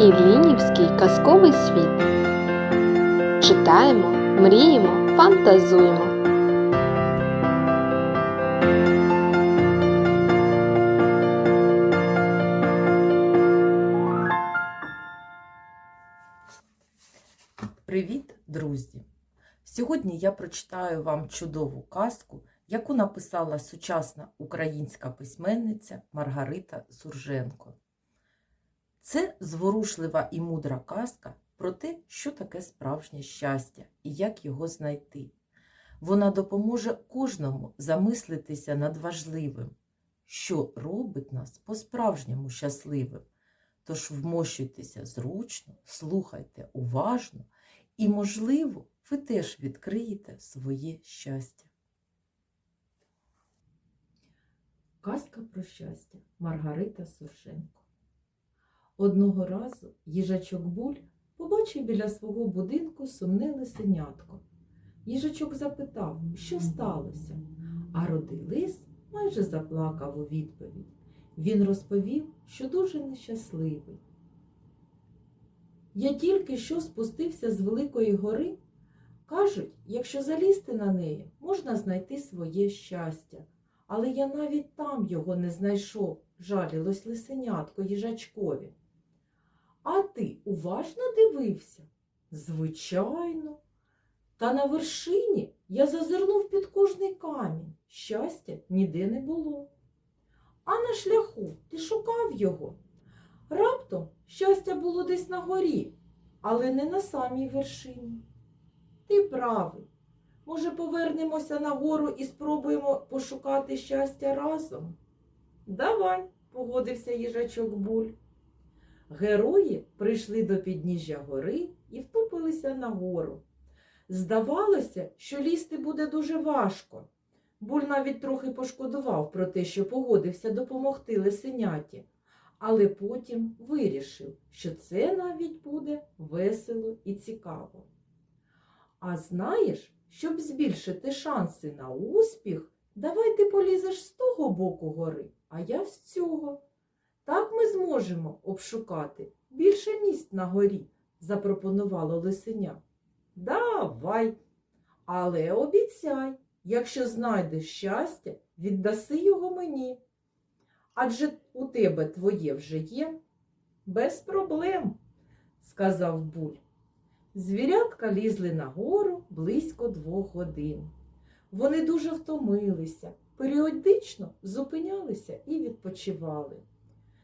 Іллінівський казковий світ. Читаємо, мріємо, фантазуємо. Привіт, друзі! Сьогодні я прочитаю вам чудову казку, яку написала сучасна українська письменниця Маргарита Сурженко. Це зворушлива і мудра казка про те, що таке справжнє щастя і як його знайти. Вона допоможе кожному замислитися над важливим, що робить нас по-справжньому щасливим. Тож вмощуйтеся зручно, слухайте уважно і, можливо, ви теж відкриєте своє щастя. Казка про щастя Маргарита Сурженко. Одного разу їжачок Буль побачив біля свого будинку сумне лисенятко. Їжачок запитав, що сталося, а рудий лис майже заплакав у відповідь. Він розповів, що дуже нещасливий. Я тільки що спустився з Великої гори. Кажуть, якщо залізти на неї, можна знайти своє щастя. Але я навіть там його не знайшов, жалілось лисенятко їжачкові. А ти уважно дивився? Звичайно. Та на вершині я зазирнув під кожний камінь. Щастя ніде не було. А на шляху ти шукав його. Раптом щастя було десь на горі, але не на самій вершині. Ти правий. Може, повернемося на гору і спробуємо пошукати щастя разом? Давай, погодився їжачок Буль. Герої прийшли до підніжжя гори і втупилися на гору. Здавалося, що лізти буде дуже важко. Буль навіть трохи пошкодував про те, що погодився допомогти лисеняті, але потім вирішив, що це навіть буде весело і цікаво. А знаєш, щоб збільшити шанси на успіх, давай ти полізеш з того боку гори, а я з цього. Так ми зможемо обшукати більше місць на горі, запропонувало лисеня. Давай, але обіцяй. Якщо знайдеш щастя, віддаси його мені. Адже у тебе твоє вже є. Без проблем, сказав Буль. Звірятка лізли нагору близько двох годин. Вони дуже втомилися, періодично зупинялися і відпочивали.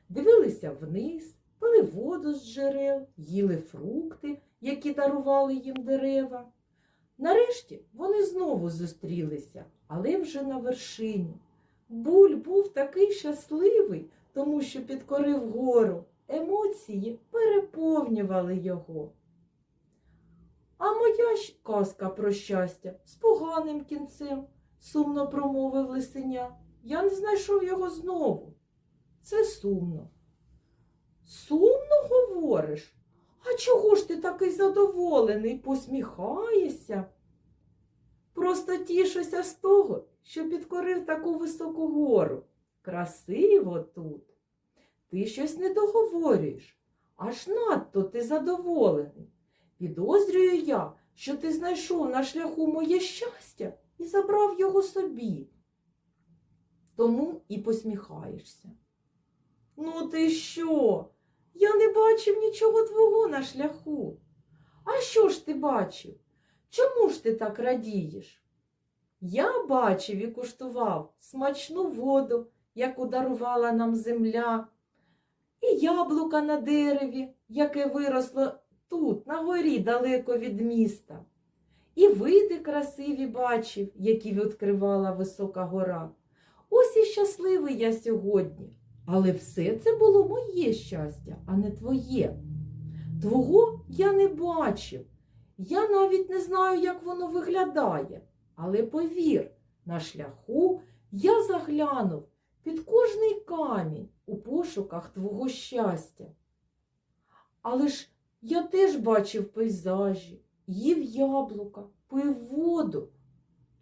Дивилися вниз, пили воду з джерел, їли фрукти, які дарували їм дерева. Нарешті вони знову зустрілися, але вже на вершині. Буль був такий щасливий, тому що підкорив гору. Емоції переповнювали його. А моя ж казка про щастя з поганим кінцем, сумно промовив лисеня. Я не знайшов його знову. Це сумно. Сумно говориш? А чого ж ти такий задоволений, посміхаєшся? Просто тішуся з того, що підкорив таку високу гору. Красиво тут. Ти щось не договорюєш, аж надто ти задоволений. Підозрюю я, що ти знайшов на шляху моє щастя і забрав його собі. Тому і посміхаєшся. Ну, ти що? Я не бачив нічого твого на шляху. А що ж ти бачив? Чому ж ти так радієш? Я бачив і куштував смачну воду, яку дарувала нам земля, і яблука на дереві, яке виросло тут, на горі, далеко від міста. І види красиві бачив, які відкривала висока гора. Ось і щасливий я сьогодні. Але все це було моє щастя, а не твоє. Твого я не бачив. Я навіть не знаю, як воно виглядає. Але повір, на шляху я заглянув під кожний камінь у пошуках твого щастя. Але ж я теж бачив пейзажі, їв яблука, пив воду.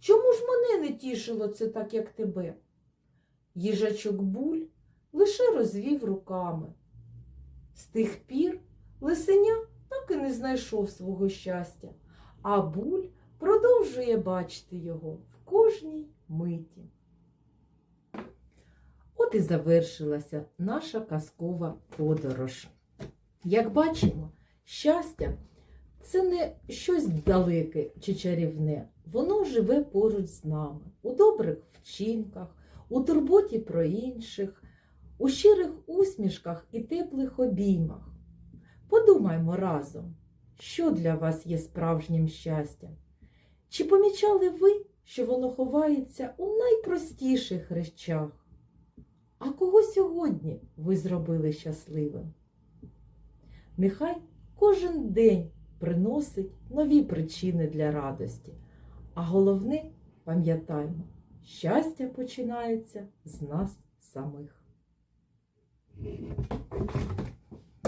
Чому ж мене не тішило це так, як тебе? Їжачок буль лише розвів руками. З тих пір Лисеня так і не знайшов свого щастя, а буль продовжує бачити його в кожній миті. От і завершилася наша казкова подорож. Як бачимо, щастя це не щось далеке чи чарівне. Воно живе поруч з нами у добрих вчинках, у турботі про інших, у щирих усмішках і теплих обіймах. Подумаймо разом, що для вас є справжнім щастям. Чи помічали ви, що воно ховається у найпростіших речах? А кого сьогодні ви зробили щасливим? Нехай кожен день приносить нові причини для радості. А головне, пам'ятаймо, щастя починається з нас самих. Thank you.